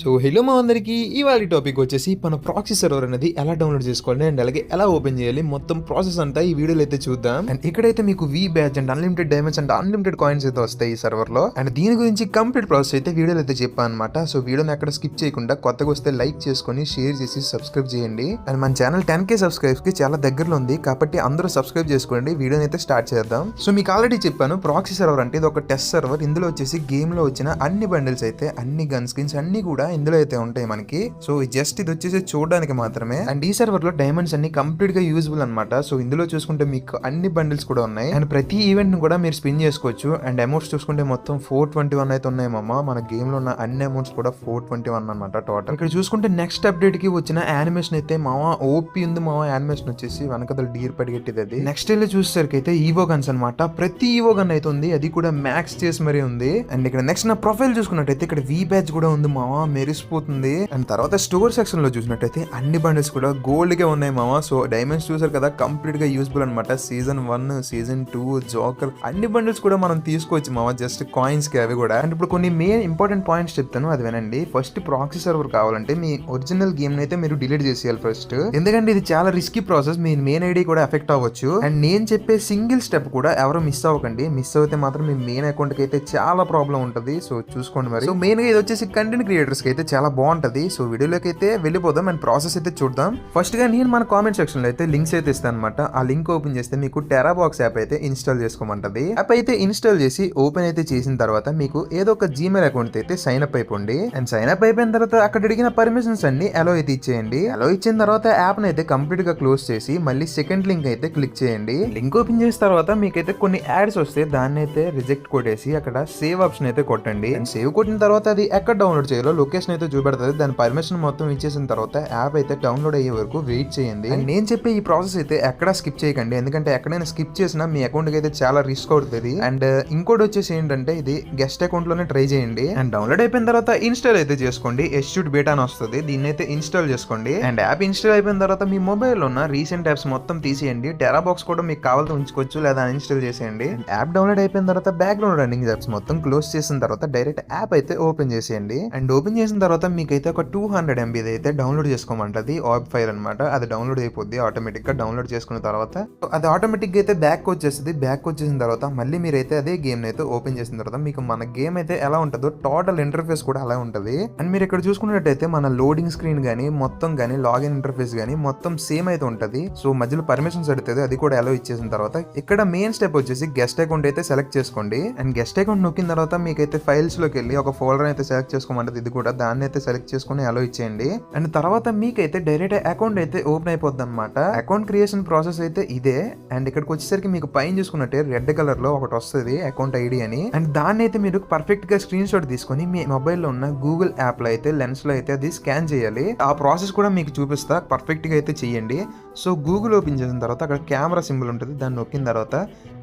So hello మా అందరికి ఇవాళ టాపిక్ వచ్చేసి మన ప్రాక్సీ సర్వర్ అనేది ఎలా డౌన్లోడ్ చేసుకోవాలి అండ్ అలాగే ఎలా ఓపెన్ చేయాలి మొత్తం ప్రాసెస్ అంతా ఈ వీడియోలో అయితే చూద్దాం. అండ్ ఇక్కడైతే మీకు V batch and unlimited diamonds and unlimited coins అయితే వస్తాయి ఈ సర్వర్లో అండ్ దీని గురించి కంప్లీట్ ప్రాసెస్ అయితే వీడియోలో అయితే చెప్పాను అనమాట సో వీడియోని ఎక్కడ స్కిప్ చేయకుండా కొత్తగా వస్తే లైక్ చేసుకొని షేర్ చేసి సబ్స్క్రైబ్ చేయండి. అండ్ మన ఛానల్ టెన్ కే సబ్స్క్రైబ్స్కి చాలా దగ్గరలో ఉంది. కాబట్టి అందరూ సబ్స్క్రైబ్ చేసుకోండి. వీడియోని అయితే స్టార్ట్ చేద్దాం. సో మీకు ఆల్రెడీ చెప్పాను ప్రాక్సీ సర్వర్ అంటే ఇది ఒక టెస్ట్ సర్వర్ ఇందులో వచ్చేసి గేమ్లో వచ్చిన అన్ని బండిల్స్ అయితే అన్ని గన్ స్కిన్స్ అన్ని కూడా ఇందులో అయితే ఉంటాయి మనకి. సో జస్ట్ ఇది వచ్చేసి చూడడానికి మాత్రమే. అండ్ ఈ సర్వర్లో డైమండ్స్ అన్ని కంప్లీట్గా యూజ్ఫుల్ అనమాట సో ఇందులో చూసుకుంటే మీకు అన్ని బండిల్స్ కూడా ఉన్నాయి. అండ్ ప్రతి ఈవెంట్ను కూడా మీరు స్పిన్ చేసుకోవచ్చు. అండ్ అమౌంట్స్ చూసుకుంటే మొత్తం ఫోర్ ట్వంటీ వన్ అయితే ఉన్నాయి మామ మన గేమ్లో ఉన్న అన్ని అమౌంట్స్ కూడా ఫోర్ ట్వంటీ వన్ అనమాట టోటల్ ఇక్కడ చూసుకుంటే నెక్స్ట్ అప్డేట్కి వచ్చిన యానిమేషన్ అయితే మామ ఓపీ ఉంది మామ. యానిమేషన్ వచ్చేసి వెనకదల డీర్ పడిగెట్టేది అది. నెక్స్ట్ వెళ్ళి చూసేసరికి అయితే ఈవో గన్స్ అనమాట ప్రతి ఈవో గన్ అయితే ఉంది. అది కూడా మ్యాక్స్ చేసి మరీ ఉంది. అండ్ ఇక్కడ నెక్స్ట్ నా ప్రొఫైల్ చూసుకున్నట్టయితే ఇక్కడ వి బ్యాచ్ కూడా ఉంది మామ. మెరిసిపోతుంది. అండ్ తర్వాత స్టోర్ సెక్షన్లో చూసినట్టయితే అన్ని బండిల్స్ కూడా గోల్డ్గా ఉన్నాయి మామ. సో డైమండ్స్ చూసారు కదా కంప్లీట్గా యూస్ఫుల్ అనమాట season one season two joker అన్ని బండిల్స్ కూడా మనం తీసుకోవచ్చు మామ. జస్ట్ కాయిన్స్కి అవి కూడా. అండ్ ఇప్పుడు కొన్ని మెయిన్ ఇంపార్టెంట్ పాయింట్స్ చెప్తాను అది వినండి. ఫస్ట్ ప్రాక్సీ సర్వర్ కావాలంటే మీ ఒరిజినల్ గేమ్ అయితే మీరు డిలీట్ చేసేయాలి ఫస్ట్. ఎందుకంటే ఇది చాలా రిస్కీ ప్రాసెస్ మీ మెయిన్ ఐడి కూడా ఎఫెక్ట్ అవ్వచ్చు. అండ్ నేను చెప్పే సింగిల్ స్టెప్ కూడా ఎవరు మిస్ అవ్వకండి. మిస్ అయితే మాత్రం మీ మెయిన్ అకౌంట్కి అయితే చాలా ప్రాబ్లం ఉంటుంది. సో చూసుకోండి మరి. సో మెయిన్గా ఇది వచ్చేసి కంటెంట్ క్రియేటర్స్ కి అయితే చాలా బాగుంటది. సో వీడియోలోకి అయితే వెళ్ళిపోదాం అండ్ ప్రాసెస్ అయితే చూద్దాం. ఫస్ట్గా నేను మన కామెంట్ సెక్షన్లో అయితే లింక్స్ అయితే ఇస్తాను అనమాట ఆ లింక్ ఓపెన్ చేస్తే మీకు టెరాబాక్స్ యాప్ అయితే ఇన్స్టాల్ చేసుకోమంటది. యాప్ అయితే ఇన్స్టాల్ చేసి ఓపెన్ అయితే చేసిన తర్వాత మీకు ఏదో ఒక జీమెయిల్ అకౌంట్ అయితే సైన్ అప్ అయిపోండి. అండ్ సైన్ అప్ అయిపోయిన తర్వాత అక్కడ అడిగిన పర్మిషన్స్ అన్ని అలో అయితే ఇచ్చేయండి. అలో ఇచ్చిన తర్వాత యాప్ అయితే కంప్లీట్గా క్లోజ్ చేసి మళ్ళీ సెకండ్ లింక్ అయితే క్లిక్ చేయండి. లింక్ ఓపెన్ చేసిన తర్వాత మీకైతే కొన్ని యాడ్స్ వస్తే దాన్ని అయితే రిజెక్ట్ కొట్టేసి అక్కడ సేవ్ ఆప్షన్ అయితే కొట్టండి. అండ్ సేవ్ కొట్టిన తర్వాత అది ఎక్కడ డౌన్లోడ్ చేయాలో లొకేషన్ అయితే చూపెడుతుంది దాని పర్మిషన్ మొత్తం ఇచ్చేసిన తర్వాత యాప్ అయితే డౌన్లోడ్ అయ్యే వరకు వెయిట్ చేయండి. అండ్ నేను చెప్పే ఈ ప్రాసెస్ అయితే ఎక్కడ స్కిప్ చేయకండి. ఎందుకంటే ఎక్కడైనా స్కిప్ చేసినా మీ అకౌంట్కి అయితే చాలా రిస్క్ అవుతుంది అండ్ ఇంకోటి వచ్చేసి ఏంటంటే ఇది గెస్ట్ అకౌంట్లోనే ట్రై చేయండి. అండ్ డౌన్లోడ్ అయిపోయిన తర్వాత ఇన్స్టాల్ అయితే చేసుకోండి. ఎస్ట్యూట్ బీటా అని వస్తుంది. దీన్ని అయితే ఇన్స్టాల్ చేసుకోండి. అండ్ యాప్ ఇన్స్టాల్ అయిపోయిన తర్వాత మీ మొబైల్ ఉన్న రీసెంట్ యాప్స్ మొత్తం తీసేయండి. టెరా బాక్స్ కూడా మీకు కావాలంటే ఉంచుకోవచ్చు లేదా ఇన్స్టాల్ చేసేయండి. యాప్ డౌన్లోడ్ అయిపోయిన తర్వాత బ్యాక్గ్రౌండ్ రన్నింగ్ యాప్స్ మొత్తం క్లోజ్ చేసిన తర్వాత డైరెక్ట్ యాప్ అయితే ఓపెన్ చేసేయండి. అండ్ ఓపెన్ చేసిన తర్వాత మీకైతే ఒక టూ హండ్రెడ్ ఎంబీ అయితే డౌన్లోడ్ చేసుకోమంటది ఆప్ ఫైల్ అనమాట అది డౌన్లోడ్ అయిపోద్ది ఆటోమేటిక్గా డౌన్లోడ్ చేసుకున్న తర్వాత. అది ఆటోమేటిక్గా అయితే బ్యాక్ వచ్చేస్తుంది. బ్యాక్ వచ్చేసిన తర్వాత మళ్ళీ మీరైతే అదే గేమ్ అయితే ఓపెన్ చేసిన తర్వాత మీకు మన గేమ్ అయితే ఎలా ఉంటుందో టోటల్ ఇంటర్ఫేస్ కూడా అలా ఉంటుంది. అండ్ మీరు ఇక్కడ చూసుకున్నట్టయితే మన లోడింగ్ స్క్రీన్ కానీ మొత్తం కానీ లాగిన్ ఇంటర్ఫేస్ కానీ మొత్తం సేమ్ అయితే ఉంటది. సో మధ్యలో పర్మిషన్స్ అడుగుతుంది అది కూడా ఎలా ఇచ్చేసిన తర్వాత. ఇక్కడ మెయిన్ స్టెప్ వచ్చేసి గెస్ట్ అకౌంట్ అయితే సెలెక్ట్ చేసుకోండి. అండ్ గెస్ట్ అకౌంట్ నొక్కిన తర్వాత మీకైతే ఫైల్స్లోకి వెళ్ళి ఒక ఫోల్డర్ అయితే సెలెక్ట్ చేసుకోమంటది. ఇది కూడా దాన్ని అయితే సెలెక్ట్ చేసుకుని అలో ఇచ్చేయండి. అండ్ తర్వాత మీకైతే డైరెక్ట్ అకౌంట్ అయితే ఓపెన్ అయిపోద్ది అనమాట అకౌంట్ క్రియేషన్ ప్రాసెస్ అయితే ఇదే. అండ్ ఇక్కడికి వచ్చేసరికి మీకు పైన చూసుకున్నట్టే రెడ్ కలర్లో ఒకటి వస్తుంది అకౌంట్ ఐడి అని. అండ్ దాన్ని అయితే మీరు పర్ఫెక్ట్గా స్క్రీన్ షాట్ తీసుకొని మీ మొబైల్లో ఉన్న గూగుల్ యాప్లో అయితే లెన్స్లో అయితే అది స్కాన్ చేయాలి. ఆ ప్రాసెస్ కూడా మీకు చూపిస్తా. పర్ఫెక్ట్గా అయితే చేయండి. సో గూగుల్ ఓపెన్ చేసిన తర్వాత అక్కడ కెమెరా సింబల్ ఉంటుంది. దాన్ని నొక్కిన తర్వాత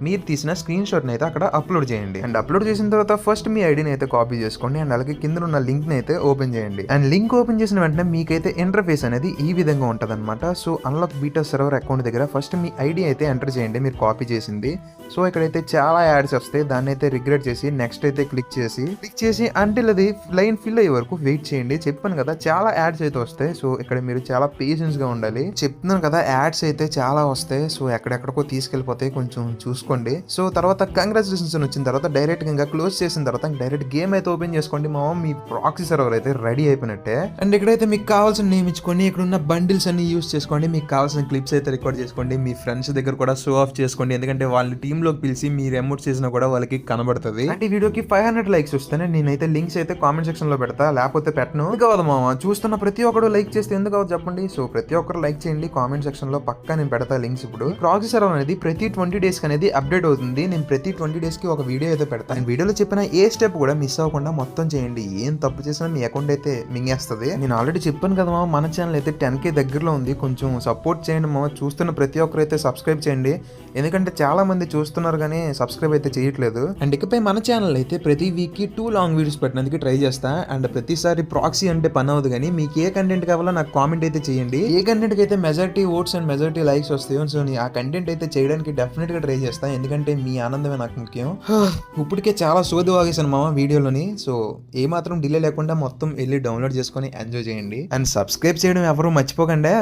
మీరు తీసిన స్క్రీన్ షాట్ అయితే అక్కడ అప్లోడ్ చేయండి. అండ్ అప్లోడ్ చేసిన తర్వాత ఫస్ట్ మీ ఐడిని అయితే కాపీ చేసుకోండి. అండ్ అలాగే కింద ఉన్న లింక్ని అయితే ఓపెన్ చేయండి. అండ్ లింక్ ఓపెన్ చేసిన వెంటనే మీకైతే ఇంటర్ఫేస్ అనేది ఈ విధంగా ఉంటుంది అనమాట so unlock beta server account దగ్గర ఫస్ట్ మీ ఐడి అయితే ఎంటర్ చేయండి మీరు కాపీ చేసింది. సో ఇక్కడైతే చాలా యాడ్స్ వస్తాయి. దాన్ని అయితే రిగ్రెట్ చేసి నెక్స్ట్ అయితే క్లిక్ చేసి క్లిక్ చేసి అంటిల్ అది లైన్ ఫిల్ అయ్యే వరకు వెయిట్ చేయండి. చెప్పాను కదా చాలా యాడ్స్ అయితే వస్తాయి. సో ఇక్కడ మీరు చాలా పేషెన్స్గా ఉండాలి. చెప్తున్నాను కదా యాడ్స్ అయితే చాలా వస్తాయి. సో ఎక్కడెక్కడికో తీసుకెళ్ళిపోతాయి కొంచెం చూసుకోండి. సో తర్వాత కంగ్రాచులేషన్స్ వచ్చిన తర్వాత డైరెక్ట్గా క్లోజ్ చేసిన తర్వాత డైరెక్ట్ గేమ్ అయితే ఓపెన్ చేసుకోండి. మా మీ ప్రాక్సీ సర్వర్ అయితే రెడీ అయిపోయినట్టే. అండ్ ఇక్కడైతే మీకు కావాల్సిన నేమ్ ఇచ్చుకోండి. ఇక్కడ ఉన్న బండిల్స్ అన్ని యూస్ చేసుకోండి. మీకు కావాల్సిన క్లిప్స్ అయితే రికార్డ్ చేసుకోండి. మీ ఫ్రెండ్స్ దగ్గర కూడా షో ఆఫ్ చేసుకోండి. ఎందుకంటే వాళ్ళ టీమ్లోకి పిలిచి మీరు ఎమోట్ చేసినా కూడా వాళ్ళకి కనబడుతుంది. అంటే ఈ వీడియోకి ఫైవ్ హండ్రెడ్ లైక్స్ వస్తేనే నేనైతే లింక్స్ అయితే కామెంట్ సెక్షన్లో పెడతా. లేకపోతే పెట్టను. అవ్వదు మామ? చూస్తున్న ప్రతి ఒక్కరు లైక్ చేస్తే ఎందుకు అవ్వదు చెప్పండి. సో ప్రతి ఒక్కరు లైక్ చేయండి. కామెంట్ సెక్షన్లో పక్కా నేను పెడతా లింక్స్ ఇప్పుడు. ప్రాక్సీ సర్వర్ అనేది ప్రతి ట్వంటీ డేస్ అనేది అప్డేట్ అవుతుంది. నేను ప్రతి ట్వంటీ డేస్కి ఒక వీడియో అయితే పెడతాను వీడియోలో చెప్పిన ఏ స్టెప్ కూడా మిస్ అవ్వకుండా మొత్తం చేయండి. ఏం తప్పు చేసినా మీ అకౌంట్ అయితే మింగేస్తుంది. నేను ఆల్రెడీ చెప్పాను కదా మామ మన ఛానల్ అయితే టెన్ కే దగ్గరలో ఉంది. కొంచెం సపోర్ట్ చేయండి మామ. చూస్తున్న ప్రతి ఒక్కరు అయితే సబ్స్క్రైబ్ చేయండి. ఎందుకంటే చాలా మంది చూస్తున్నారు కానీ సబ్స్క్రైబ్ అయితే చేయట్లేదు. అండ్ ఇకపై మన ఛానల్ అయితే ప్రతి వీక్కి టూ లాంగ్ వీడియోస్ పెట్టడానికి ట్రై చేస్తా. అండ్ ప్రతిసారి ప్రాక్సీ అంటే పని అవ్వదు కానీ మీకు ఏ కంటెంట్ కావాలో నాకు కామెంట్ అయితే చేయండి. ఏ కంటెంట్కి అయితే majority votes and majority likes వస్తాయో సో నేను ఆ కంటెంట్ అయితే చేయడానికి డెఫినెట్గా ట్రై చేస్తాను ఎందుకంటే మీ ఆనందమే నాకు ముఖ్యం. ఇప్పటికే చాలా సోది వాగేశాను మామ వీడియోలోని. సో ఏమాత్రం డిలే లేకుండా మొత్తం వెళ్ళి డౌన్లోడ్ చేసుకొని ఎంజాయ్ చేయండి. అండ్ సబ్స్క్రైబ్ చేయడం ఎవరు మర్చిపోకండి.